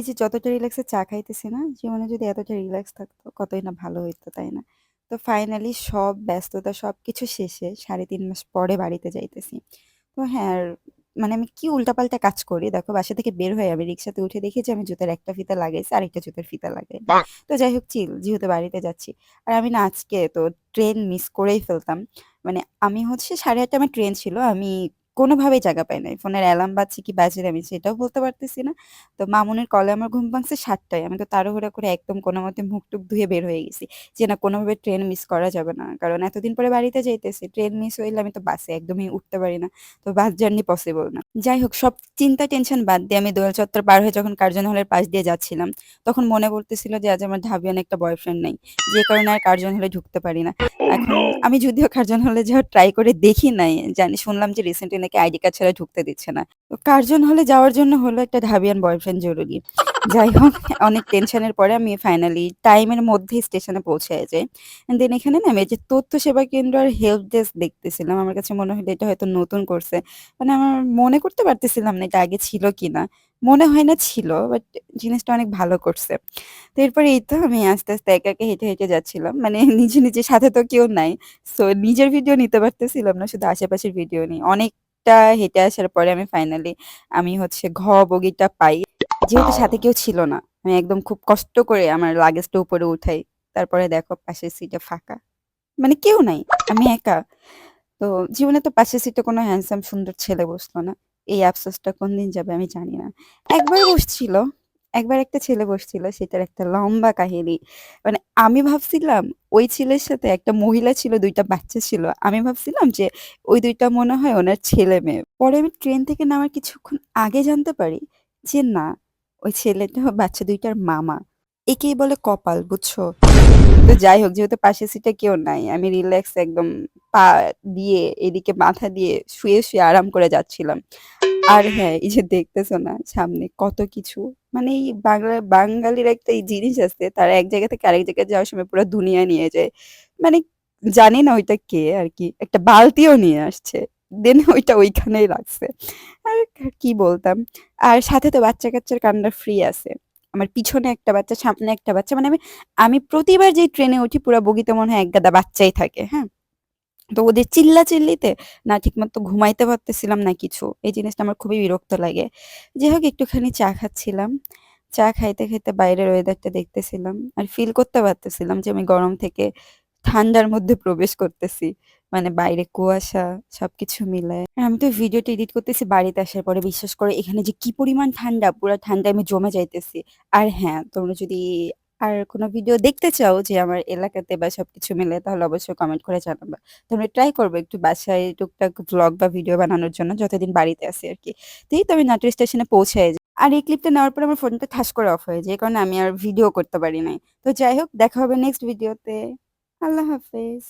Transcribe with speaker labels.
Speaker 1: এই যে যতটা রিল্যাক্সে চা খাইতেছি না, জীবনে যদি এতটা রিল্যাক্স থাকতো কতই না ভালো হইতো, তাই না? তো ফাইনালি সব ব্যস্ততা সবকিছু শেষে ৩.৫ মাস পরে বাড়িতে যাইতেছি। তো হ্যাঁ, মানে আমি কি উল্টাপাল্টা কাজ করি দেখো বাসা থেকে বের হয়ে আমি রিক্সাতে উঠে দেখি যে আমি জুতার একটা ফিতা লাগাইছি আর একটা জুতার ফিতা লাগাই তো যাই হোক চিল যেহেতু বাড়িতে যাচ্ছি। আর আমি না আজকে তো ট্রেন মিস করেই ফেলতাম। মানে আমি হচ্ছে ৮:৩০ আমার ট্রেন ছিল। আমি কোনোভাবেই জায়গা পাই নাই। ফোনের অ্যালার্ম বাজছে কি বাজে আমি সেটাও বলতে পারতেছি না। তো মামুনের কলে আমার ঘুম ভাঙছে ৭:০০ টায়। আমি তো তাড়াহুড়া করে একদম কোনো মতে মুখ টুক ধুয়ে বের হয়ে গেছি। যে না কোনোভাবে ট্রেন মিস করা যাবে না। কারণ এতদিন পরে বাড়িতে যাইতেছি। ট্রেন মিস হইলে আমি তো বাসে একদমই উঠতে পারি না। তো বাস জার্নি পসিবল না। যাই হোক সব চিন্তা টেনশন বাদ দিয়ে আমি দোয়েল চত্বর পার হয়ে যখন কার্জন হলের পাশ দিয়ে যাচ্ছিলাম, তখন মনে পড়তেছিল যে আজ আমার ঢাবিয়ান একটা বয়ফ্রেন্ড নেই যে কারণে আর কার্জন হলে ঢুকতে পারি না। এখন আমি যদিও কার্জন হলে যাওয়ার ট্রাই করে দেখি নাই। জানি শুনলাম যে রিসেন্টলি নাকি আইডি কার্ড ছাড়া ঢুকতে দিচ্ছে না। তো কার্জন হলে যাওয়ার জন্য হলো একটা ঢাবিয়ান বয়ফ্রেন্ড জরুরি। যাই হোক অনেক টেনশনের পরে আমি ফাইনালি টাইমের মধ্যেই স্টেশনে পৌঁছে যাই। দেন এখানে না আমি যে তথ্য সেবা কেন্দ্র আর হেল্প ডেস্ক দেখতেছিলাম। আমার কাছে মনে হলো এটা হয়তো নতুন করছে। মানে আমার মনে করতে পারতেছিলাম না এটা আগে ছিল কিনা। মনে হয় না ছিল বাট জিনিসটা অনেক ভালো করছে। তো এরপরে এই তো আমি আস্তে, আস্তে একা, হেঁটে, হেঁটে যাচ্ছিলাম। মানে নিজে, নিজে সাথে তো কেউ নাই। সো নিজের ভিডিও নিতে পারতেছিলাম না শুধু আশেপাশের ভিডিও নিই। অনেকটা হেঁটে আসার পরে আমি ফাইনালি আমি হচ্ছে ঘ বগিটা পাই। যেহেতু সাথে কেউ ছিল না। আমি একদম খুব কষ্ট করে আমার লাগেজটা উপরে উঠাই। তারপরে দেখো পাশের সিটে ফাঁকা। মানে কেউ নাই। আমি একা। তো জীবনে তো পাশের সিটে কোনো হ্যান্ডসাম সুন্দর ছেলে বসল না। এই আফসোসটা কোনদিন যাবে আমি জানি না। একবার বসছিল, একবার একটা ছেলে বসছিল সেটার একটা লম্বা কাহিনী। মানে আমি ভাবছিলাম ওই ছেলের সাথে একটা মহিলা ছিল, দুইটা বাচ্চা ছিল। আমি ভাবছিলাম যে ওই দুইটা মনে হয় ওনার ছেলে-মেয়ে। পরে আমি ট্রেন থেকে নামার কিছুক্ষণ আগে জানতে পারি যে না, ওই ছেলেটা বাচ্চা দুইটার মামা। একেই বলে কপাল বুঝছ? তো যাই হোক যেহেতু পাশে সিটে কেউ নাই, আমি রিল্যাক্স একদম পা দিয়ে এদিকে মাথা দিয়ে শুয়ে, শুয়ে আরাম করে যাচ্ছিলাম। আর হ্যাঁ, এই যে দেখতেছো না সামনে কত কিছু। মানে এই বাংলা বাঙালির একটা এই জিনিস আছে তারা এক জায়গা থেকে আরেক জায়গায় যাওয়ার সময় পুরো দুনিয়া নিয়ে যায়। মানে জানি না ওইটা কে আর কি একটা বালতিও নিয়ে আসছে। দেন ওইটা ওইখানেই রাখছে। আর কি বলতাম। আর সাথে তো বাচ্চা-কাচ্চার কান্না ফ্রি আছে। আমার পিছনে একটা বাচ্চা, সামনে একটা বাচ্চা। মানে আমি আমি প্রতিবার যেই ট্রেনে উঠি পুরা বগিতে মনে হয় এক গাদা বাচ্চাই থাকে, হ্যাঁ? তো ওদের চিল্লা চিল্লিতে না ঠিকমতো ঘুমাইতে পারতেছিলাম না কিছু। এই জিনিসটা আমার খুবই বিরক্ত লাগে। যাই হোক একটুখানি চা খাচ্ছিলাম। চা খাইতে, খাইতে বাইরের ওয়েদারটা দেখতেছিলাম। আর ফিল করতে পারতেছিলাম যে আমি গরম থেকে ঠান্ডার মধ্যে প্রবেশ করতেছি। মানে বাইরে কুয়াশা সবকিছু মিলায়। আমি তো ভিডিওটা এডিট করতেছি বাড়িতে আসার পরে বিশ্বাস করে এখানে যে কি পরিমাণ ঠান্ডা, পুরা ঠান্ডায় আমি জমে যাইতেছি। আর হ্যাঁ, তোমরা যদি আর কোনো ভিডিও দেখতে চাও যে আমার এলাকাতে বা সব কিছু মিলে, তাহলে অবশ্যই কমেন্ট করে জানাবা। তোমরা ট্রাই করব একটু বাসায় টুকটাক ব্লগ বা ভিডিও বানানোর জন্য যতদিন বাড়িতে আসে আর কি এই তো আমি নাটোর স্টেশনে পৌঁছায় যাই। আর এই ক্লিপটা নেওয়ার পর আমার ফোনটা ঠাস করে অফ হয়ে যায়। কারণে আমি আর ভিডিও করতে পারি নাই। তো যাই হোক, দেখা হবে নেক্সট ভিডিওতে। আল্লাহ হাফেজ।